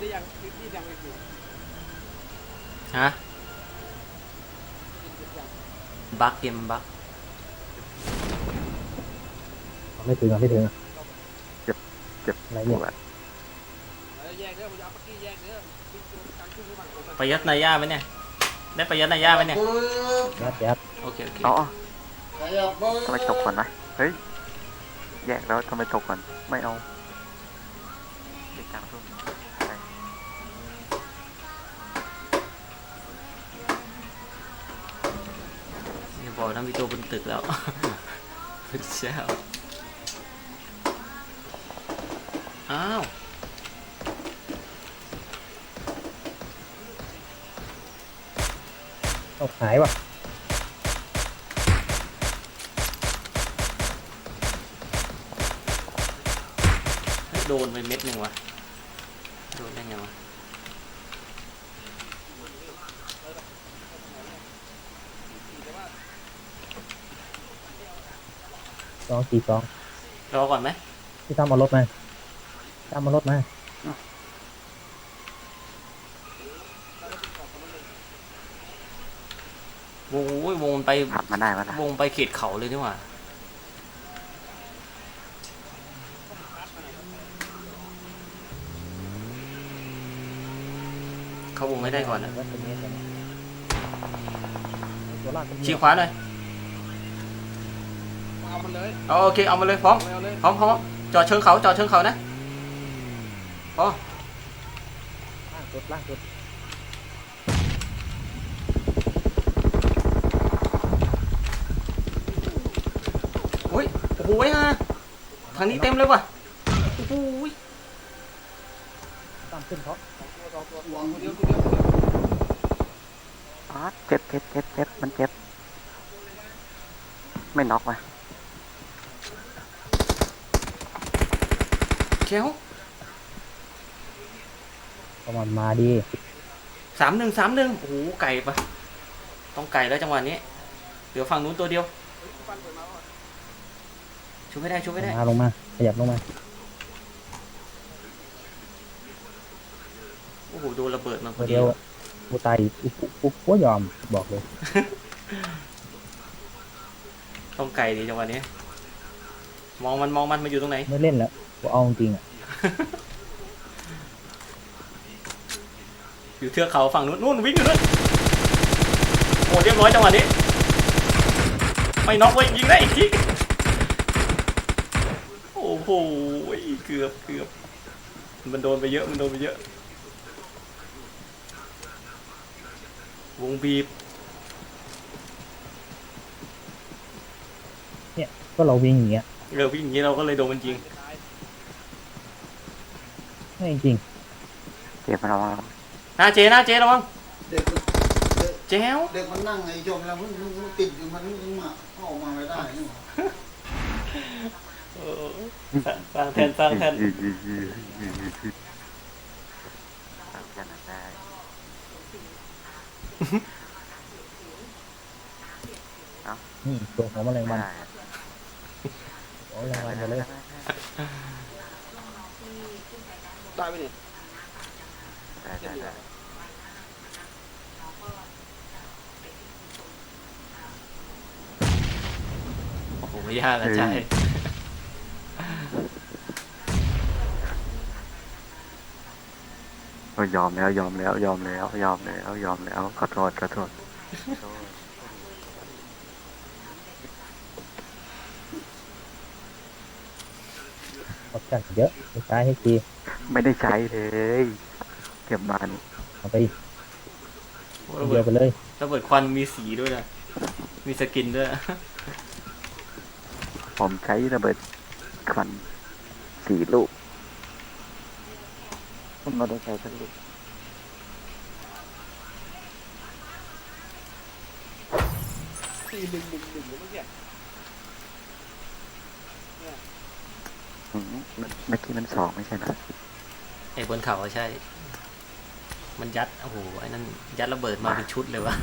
ที่ยังไม่อยู่ฮะบักเกมบักไม่ถึงอะไม่ถึงอะเจ็บเจ็บอะไรปเนี่ยวดเออแยกเด้อผมจะเอาปักกี้แยกเด้อวิ่งตัวกลางทุ่งระหว่างผมอะประยัดนายาไหมเนี่ย ได้ประยัดนายาไหมเนี่ย ยัดยัดโอเคโอเค อ๋อทำไมตกก่อนนะเฮ้ย แยกแล้วทำไมตกก่อน ไม่เอาเด็กกลางทุ่ง ไปอย่าบอกนะมีตัวบนตึกแล้วพระเจ้าอ้าวต้องหายว่ะเฮ้ยโดนไปเม็ดหนึ่งวะโดนได้ไงวะ สองสี่สองรอก่อนไหมที่ตามมารถมาตามมารถมาวงโอ้ยวงมันไปผับมาได้ปะนะวงไปเขตเขาเลยนี่หว่าเขาวงไม่ได้ก่อนนะรถเป็นเมตรเลยตัวลากเป็นเมตรชี้ขวาหน่อยเอา มันเลยเอาโอเคเอามาเลยพร้อมเอาเลยพร้อมพร้อมจอดเชิงเขาจอดเชิงเขานะพอล่างสุดล่างสุดโอ้ยโอ้โหฮะทางนี้เต็มเลยว่ะโอ้โหตามขึ้นเขาตัวเดียวตัวเดียวตัวเดียวอ๋อเจ็บเจ็บเจ็บเจ็บมันเจ็บ ไม่น็อกว่ะ เชียวประมาณมาดีสามหนึ่งสามหนึ่งโอ้โหไก่ปะต้องไก่แล้วจังหวะนี้ เดี๋ยวฝั่งนู้นตัวเดียวเฮ้ยฟันเปิดมาว่ะชุบไม่ได้ชุบไม่ได้มาลงมา ขยับลงมา โอ้โหโดนระเบิดมาพตัอวดีเดียวกูตายอุ๊บอุ๊บกูยอมบอกเลย ต้องไก่ดีจังหวะนี้ มองมันมองมันมาอยู่ตรงไหน ไม่เล่นแล้วกูเอาจริงๆอะอยู่เทือกเขาฝั่งนู้นนู่นวิ่งอยู่นู่นโอ้เรียบร้อยจังหวะนี้ไม่น็อกไว้ยยิงได้อีกทีโอ้โหเกือบเกือบมันโดนไปเยอะมันโดนไปเยอะ วงบีบก็เราวิ่งอย่างเงี้ย เออวิ่งอย่างนี้เราก็เลยโดนมันยิงไม่จริงเจ็บมาแล้วหน้าเจหน้าเจระวังเด็กมันเด็กแจ้วเด็กมันนั่งไอ้ชมแล้วมันมันติดอยู่มันมันมาเข้าออกมาไม่ได้นี่หว่าเออสร้างแทนสร้างแทนสร้างแทนได้นี่ตัวของแมลงไม่วันได้ ของแมลงวันหมดเลยตายไปดิได้ได้ได้โอ้โหไม่ยากอะใช่โอ้ยยอมแล้วยอมแล้วยอมแล้วยอมแล้วยอมแล้วขอโทษขอโทษ ออปชั่นเยอะไปใช้ให้ทีไม่ได้ใช้เลย เก็บมันเอาไประเดีเบิยวไปเลยระเบิดควันมีสีด้วยนะมีสกินด้วย ผมใช้ระเบิดควันสี่ลูกผมไม่ได้ใช้สักลูก ตีหนึ่งหนึ่งหนึ่ง เมื่อกี้มันสองไม่ใช่นะไอ้บนเขาใช่ มันยัด โอ้โห ไอ้นั่นยัดระเบิดมาเป็นชุดเลยวะ